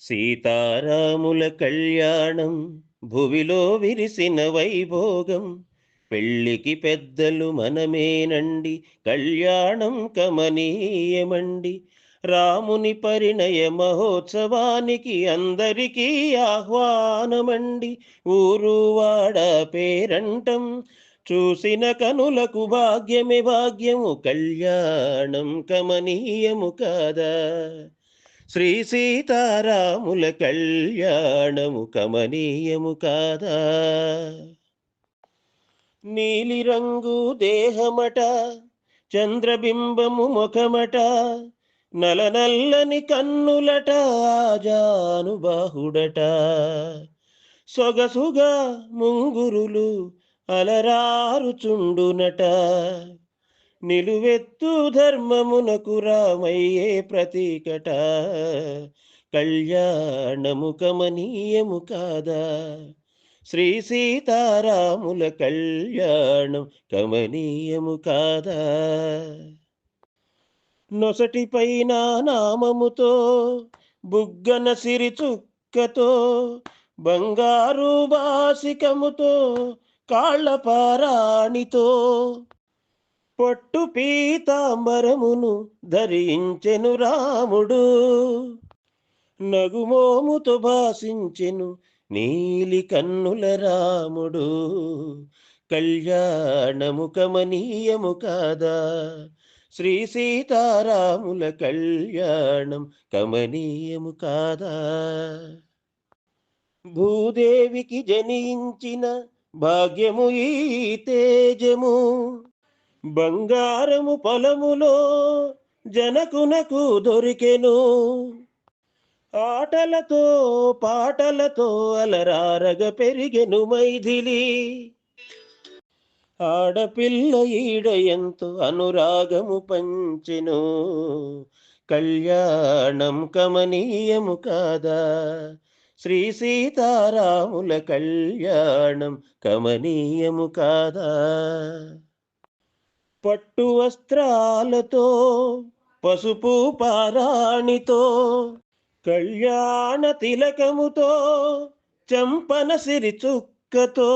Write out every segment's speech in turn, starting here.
సీతారాముల కళ్యాణం భువిలో విరిసిన వైభోగం. పెళ్ళికి పెద్దలు మనమేనండి కళ్యాణం కమనీయమండి. రాముని పరిణయ మహోత్సవానికి అందరికీ ఆహ్వానమండి. ఊరువాడ పేరంటం చూసిన కనులకు భాగ్యమే భాగ్యము కళ్యాణం కమనీయము కాదా? శ్రీ సీతారాముల కళ్యాణము కమనీయము కాదా? నీలిరంగు దేహమట చంద్రబింబము ముఖమట నలనల్లని కన్నులట జానుబాహుడట సొగసుగా ముంగురులు అలరారుచుండునట. నిలువెత్తు ధర్మమునకు రామయ్యే ప్రతీకట. కళ్యాణము కమనీయము కాదా? శ్రీ సీతారాముల కళ్యాణం కమనీయము కాదా? నొసటిపైన నామముతో బుగ్గన సిరి చుక్కతో బంగారు బాసికముతో కాళ్ళ పారాణితో పొట్టు పీతాంబరమును ధరించెను రాముడు. నగుమోముతో భాషించెను నీలి కన్నుల రాముడు. కళ్యాణము కమనీయము కాదా? శ్రీ సీతారాముల కళ్యాణం కమనీయము కాదా? భూదేవికి జనించిన భాగ్యము ఈ తేజము. బంగారము పొలములో జనకునకు దొరికెను. ఆటలతో పాటలతో అలరారగ పెరిగెను మైథిలి. ఆడపిల్ల ఈడ ఎంతో అనురాగము పంచెను. కళ్యాణం కమనీయము కాదా? శ్రీ సీతారాముల కళ్యాణం కమనీయము కాదా? పట్టు వస్త్రాలతో పసుపు పారాణితో కళ్యాణ తిలకముతో చంపన సిరి చుక్కతో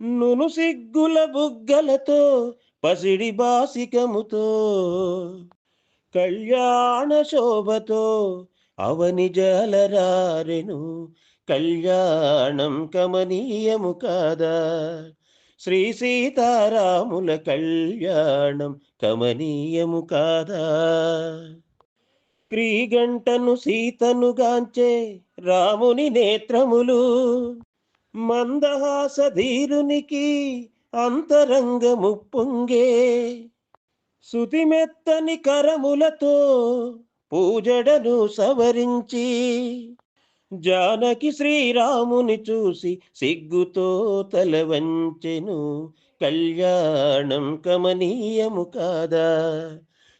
నును సిగ్గుల బుగ్గలతో పసిడి బాసికముతో కళ్యాణ శోభతో అవని జలరారెను కళ్యాణం కమనీయము కాదా? శ్రీ సీతారాముల కళ్యాణం కమనీయము కాదా? క్రీగంటను సీతను గాంచే రాముని నేత్రములు మందహాస ధీరునికి అంతరంగము పొంగే సుతిమెత్తని కరములతో పూజడను సవరించి జానకి శ్రీరాముని చూసి సిగ్గుతో తల వంచెను. కళ్యాణం కమనీయము కాదా?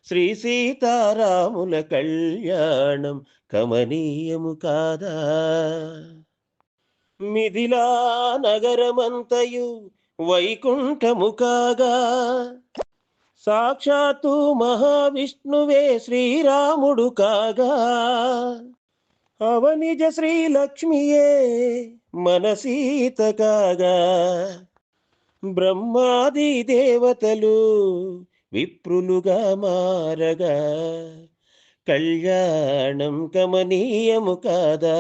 శ్రీ సీతారాముల కళ్యాణం కమనీయము కాదా? మిథిలా నగరమంతయు వైకుంఠము కాగా? సాక్షాత్తు మహావిష్ణువే శ్రీరాముడు కాగా? అవనిజ శ్రీలక్ష్మియే మన సీత కాగా బ్రహ్మాది దేవతలు విప్రులుగా మారగా. కళ్యాణం కమనీయము కాదా.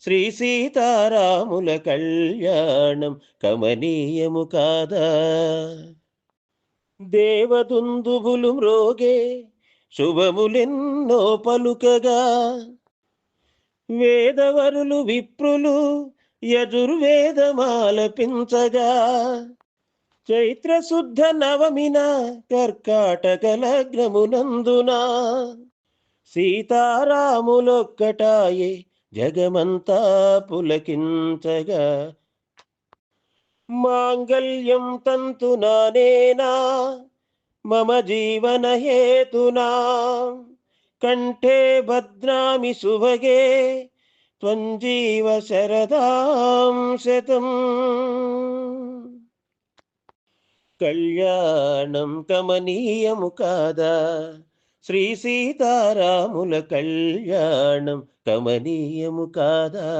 శ్రీ సీతారాముల కళ్యాణం కమనీయము కాదా. దేవదుందుబులు మ్రోగే శుభములెన్నో పలుకగా. వేదవరులు విప్రులు యజుర్వేదమాలపించగా. చైత్రశుద్ధ నవమిన కర్కాటక లగ్నమునందున సీతారాములొక్కటాయే జగమంతా పులకించగా. మాంగళ్యం తంతునానేనా మమ జీవన హేతునా? కంఠే భద్రామి సుభగే త్వంజీవ శరదాం శతం. కళ్యాణం కమనీయము కాదా? శ్రీ సీతారాముల కళ్యాణం కమనీయము కాదా?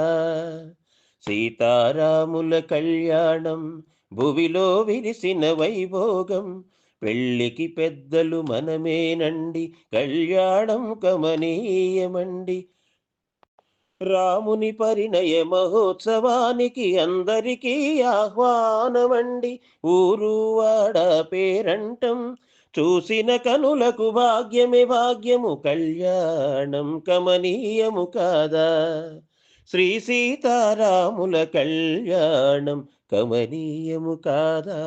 సీతారాముల కళ్యాణం భువిలో విరిసిన వైభోగం పెళ్ళికి పెద్దలు మనమేనండి కళ్యాణం కమనీయమండి. రాముని పరిణయ మహోత్సవానికి అందరికీ ఆహ్వానమండి. ఊరు వాడ పేరంటం చూసిన కనులకు భాగ్యమే భాగ్యము కళ్యాణం కమనీయము కాదా. శ్రీ సీతారాముల కళ్యాణం కమనీయము కాదా.